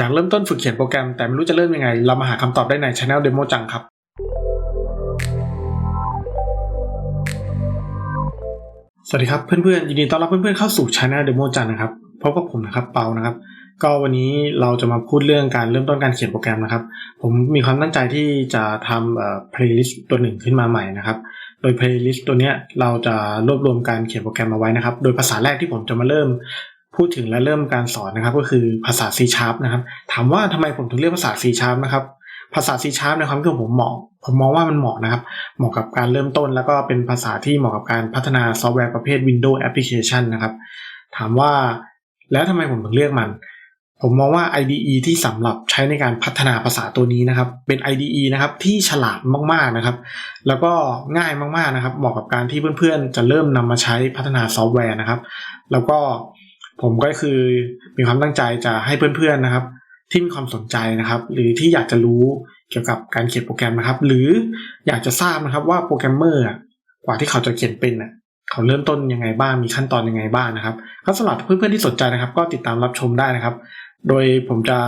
อยากเริ่มต้นฝึกเขียนโปรแกรมแต่ไม่รู้จะเริ่มยังไง เรามาหาคำตอบได้ใน Channel Demo จังครับ สวัสดีครับเพื่อนๆ ยินดีต้อนรับเพื่อนๆเข้าสู่ Channel Demo จังนะครับพบกับผมนะครับเปานะครับ ก็วันนี้เราจะมาพูดเรื่องการเริ่มต้นการเขียนโปรแกรมนะครับ ผมมีความตั้งใจที่จะทำเอ่อ playlist ตัวหนึ่งขึ้นมาใหม่นะครับ โดย playlist ตัวเนี้ยเราจะรวบรวมการเขียนโปรแกรมมาไว้นะครับ โดยภาษาแรกที่ผมจะมาเริ่ม พูดถึงและเริ่มการสอนนะครับ ก็คือภาษา C Sharp นะครับ ถามว่าทำไมผมถึงเลือกภาษา C Sharp นะครับ ภาษา C Sharp ในความคิดของผมเหมาะ ผมมองว่ามันเหมาะนะครับ เหมาะกับการเริ่มต้น แล้วก็เป็นภาษาที่เหมาะกับการพัฒนาซอฟต์แวร์ประเภท Windows Application นะครับ ถามว่าแล้วทำไมผมถึงเลือกมัน ผมมองว่า IDE ที่สำหรับใช้ในการพัฒนาภาษาตัวนี้นะครับ เป็น IDE นะครับที่ฉลาดมากๆนะครับ แล้วก็ง่ายมากๆนะครับ เหมาะกับการที่เพื่อนๆ จะเริ่มนำมาใช้พัฒนาซอฟต์แวร์นะครับ แล้วก็ ผมก็คือมีความตั้งใจจะให้เพื่อนๆนะครับ ที่มีความสนใจนะครับ หรือที่อยากจะรู้เกี่ยวกับการเขียนโปรแกรมนะครับ หรืออยากจะทราบนะครับว่าโปรแกรมเมอร์กว่าที่เขาจะเขียนเป็นน่ะเขาเริ่มต้นยังไงบ้างมีขั้นตอนยังไงบ้างนะครับก็สำหรับเพื่อนๆที่สนใจนะครับ ก็ติดตามรับชมได้นะครับ โดยผมจะ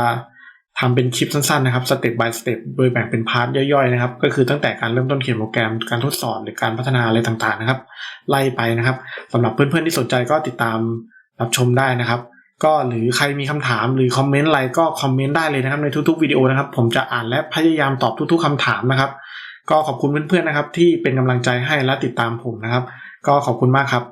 ทำเป็นคลิปสั้นๆนะครับสเต็ป by สเต็ปโดยแบ่งเป็นพาร์ทย่อยๆนะครับ ก็คือตั้งแต่การเริ่มต้นเขียนโปรแกรมการทดสอบหรือการพัฒนาอะไรต่างๆนะครับ ไล่ไปนะครับสำหรับเพื่อนๆที่สนใจก็ติดตาม รับชมได้นะครับ ก็หรือใครมีคำถามหรือคอมเมนต์อะไรก็คอมเมนต์ได้เลยนะครับในทุกๆวิดีโอนะครับ ผมจะอ่านและพยายามตอบทุก ๆคำถามนะครับ ก็ขอบคุณเพื่อนๆนะครับ ที่เป็นกำลังใจให้และติดตามผมนะครับ ก็ขอบคุณมากครับ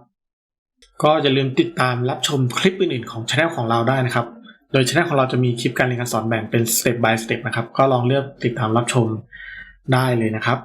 ก็อย่าลืมติดตามรับชมคลิปอื่นๆของช anel ของเราได้นะครับ โดยช anel ของเราจะมีคลิปการเรียนการสอนแบ่งเป็น step by step นะครับก็ลองเลือกติดตามรับชมได้เลยนะครับ